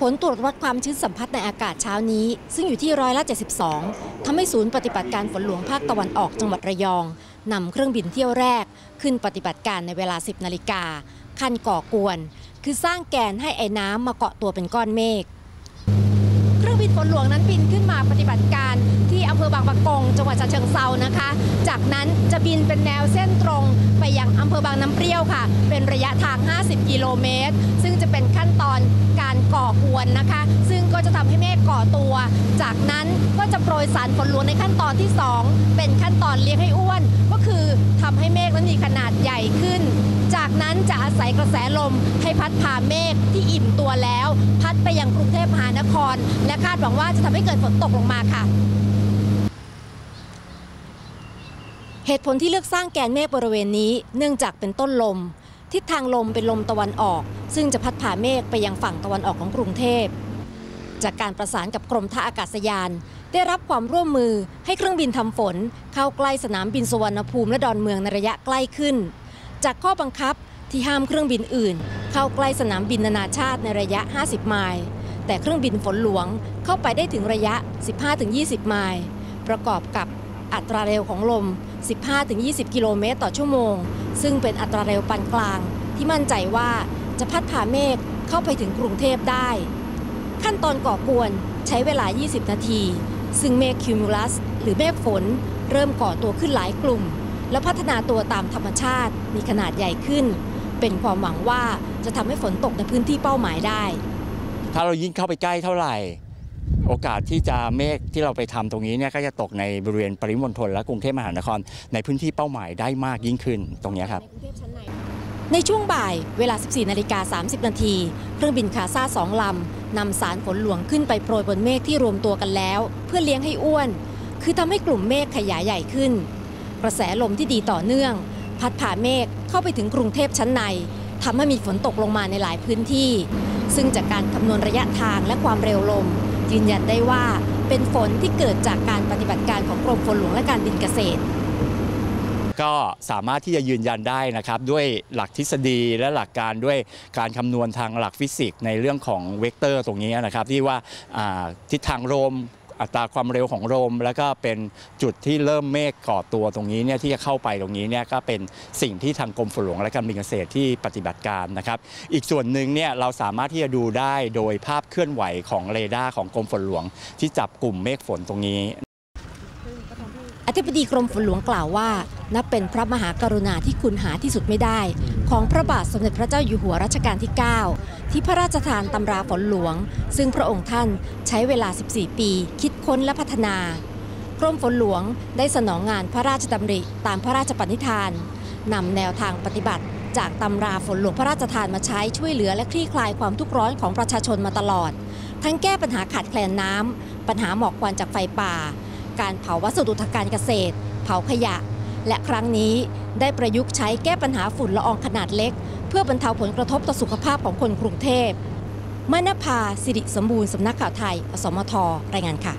ผลตรวจวัดความชื้นสัมผัสในอากาศเช้านี้ ซึ่งอยู่ที่ร้อยละ 72ทำให้ศูนย์ปฏิบัติการฝนหลวงภาคตะวันออกจังหวัดระยองนำเครื่องบินเที่ยวแรก ขึ้นปฏิบัติการในเวลา 10 นาฬิกาขั้นก่อกวน คือสร้างแกนให้ไอ้น้ำมาเกาะตัวเป็นก้อนเมฆ เครื่องบินฝนหลวงนั้นบินขึ้นมาปฏิบัติการ ภอบางปะกง จังหวัดฉะเชิงเซานะคะ จากนั้นจะบินเป็นแนวเส้นตรง ไปยังอำเภอบางน้ำเปรี้ยวค่ะ เป็นระยะทาง 50 กิโลเมตร ซึ่งจะเป็นขั้นตอนการก่อกวนนะคะ ซึ่งก็จะทำให้เมฆก่อตัว จากนั้นก็จะโปรยสารฝนหลวงในขั้นตอนที่ 2 เป็นขั้นตอนเลี้ยงให้อ้วน ก็คือทำให้เมฆนั้นมีขนาดใหญ่ขึ้น จากนั้นจะอาศัยกระแสลมให้พัดพาเมฆที่อิ่มตัวแล้ว พัดไปยังกรุงเทพมหานคร และคาดหวังว่าจะทำให้เกิดฝนตกลงมาค่ะ เหตุผลที่เลือกสร้างแกนเมฆบริเวณนี้เนื่องจากเป็นต้นลม ทิศทางลมเป็นลมตะวันออก ซึ่งจะพัดผ่าเมฆไปยังฝั่งตะวันออกของกรุงเทพ จากการประสานกับกรมท่าอากาศยาน ได้รับความร่วมมือให้เครื่องบินทำฝน เข้าใกล้สนามบินสุวรรณภูมิและดอนเมืองในระยะใกล้ขึ้น จากข้อบังคับที่ห้ามเครื่องบินอื่น เข้าใกล้สนามบินนานาชาติในระยะ 50 ไมล์แต่เครื่องบินฝนหลวงเข้าไปได้ถึงระยะ 15-20 ไมล์ประกอบกับ อัตราเร็วของลม 15-20 กิโลเมตรต่อชั่วโมง ซึ่งเป็นอัตราเร็วปานกลาง ที่มั่นใจว่าจะพัดพาเมฆเข้าไปถึงกรุงเทพได้ ขั้นตอนก่อกวนใช้เวลา 20 นาที ซึ่งเมฆคิวมูลัสหรือเมฆฝน เริ่มก่อตัวขึ้นหลายกลุ่ม และพัฒนาตัวตามธรรมชาติมีขนาดใหญ่ขึ้น เป็นความหวังว่าจะทำให้ฝนตกในพื้นที่เป้าหมายได้ ถ้าเรายิ่งเข้าไปใกล้เท่าไหร่ โอกาสที่จะเมฆที่เราไปทำตรงนี้เนี่ยก็จะตกในบริเวณปริมณฑลและกรุงเทพมหานคร ในพื้นที่เป้าหมายได้มากยิ่งขึ้นตรงนี้ครับในช่วงบ่ายเวลา 14นาฬิกา30 นาทีเครื่องบินคาซ่าสองลำนำสารฝนหลวงขึ้นไปโปรยบนเมฆที่รวมตัวกันแล้ว เพื่อเลี้ยงให้อ้วน คือทำให้กลุ่มเมฆขยายใหญ่ขึ้น กระแสลมที่ดีต่อเนื่อง พัดผ่าเมฆเข้าไปถึงกรุงเทพชั้นในทำให้มีฝนตกลงมาในหลายพื้นที่ ซึ่งจากการคำนวณระยะทางและความเร็วลม ยืนยันได้ว่าเป็นฝนที่เกิดจากการปฏิบัติการของกรมฝนหลวงและการบินเกษตร ก็สามารถที่จะยืนยันได้นะครับ ด้วยหลักทฤษฎีและหลักการด้วยการคำนวณทางหลักฟิสิกส์ในเรื่องของเวกเตอร์ตรงนี้นะครับ ที่ว่าอ่าทิศทางลม อัตราความเร็วของลมแล้วก็เป็นจุดที่เริ่มเมฆก่อตัวตรงนี้เนี่ยที่จะเข้าไปตรงนี้เนี่ยก็เป็นสิ่งที่ทางกรมฝนหลวงและการบินเกษตรที่ปฏิบัติการนะครับ อีกส่วนหนึ่งเนี่ยเราสามารถที่จะดูได้โดยภาพเคลื่อนไหวของเรดาร์ของกรมฝนหลวง ที่จับกลุ่มเมฆฝนตรงนี้อธิบดีกรมฝนหลวงกล่าวว่า นับเป็นพระมหากรุณาที่คุณหาที่สุดไม่ได้ ของพระบาทสมเด็จพระเจ้าอยู่หัวรัชกาลที่ 9 ที่พระราชทานตำราฝนหลวง ซึ่งพระองค์ท่านใช้เวลา 14 ปี คิดค้นและพัฒนากรมฝนหลวงได้สนองงานพระราชดำริตามพระราชปณิธานนำแนวทางปฏิบัติ จากตำราฝนหลวงพระราชทานมาใช้ช่วยเหลือและคลี่คลายความทุกข์ร้อนของประชาชนมาตลอด ทั้งแก้ปัญหาขาดแคลนน้ำปัญหาหมอกควันจากไฟป่า การเผาวัสดุทางการเกษตร เผาขยะ และครั้งนี้ได้ประยุกต์ใช้แก้ปัญหาฝุ่นละอองขนาดเล็ก เพื่อบรรเทาผลกระทบต่อสุขภาพของคนกรุงเทพมณภาสิริสมบูรณ์สำนักข่าวไทย อสมทรายงานค่ะ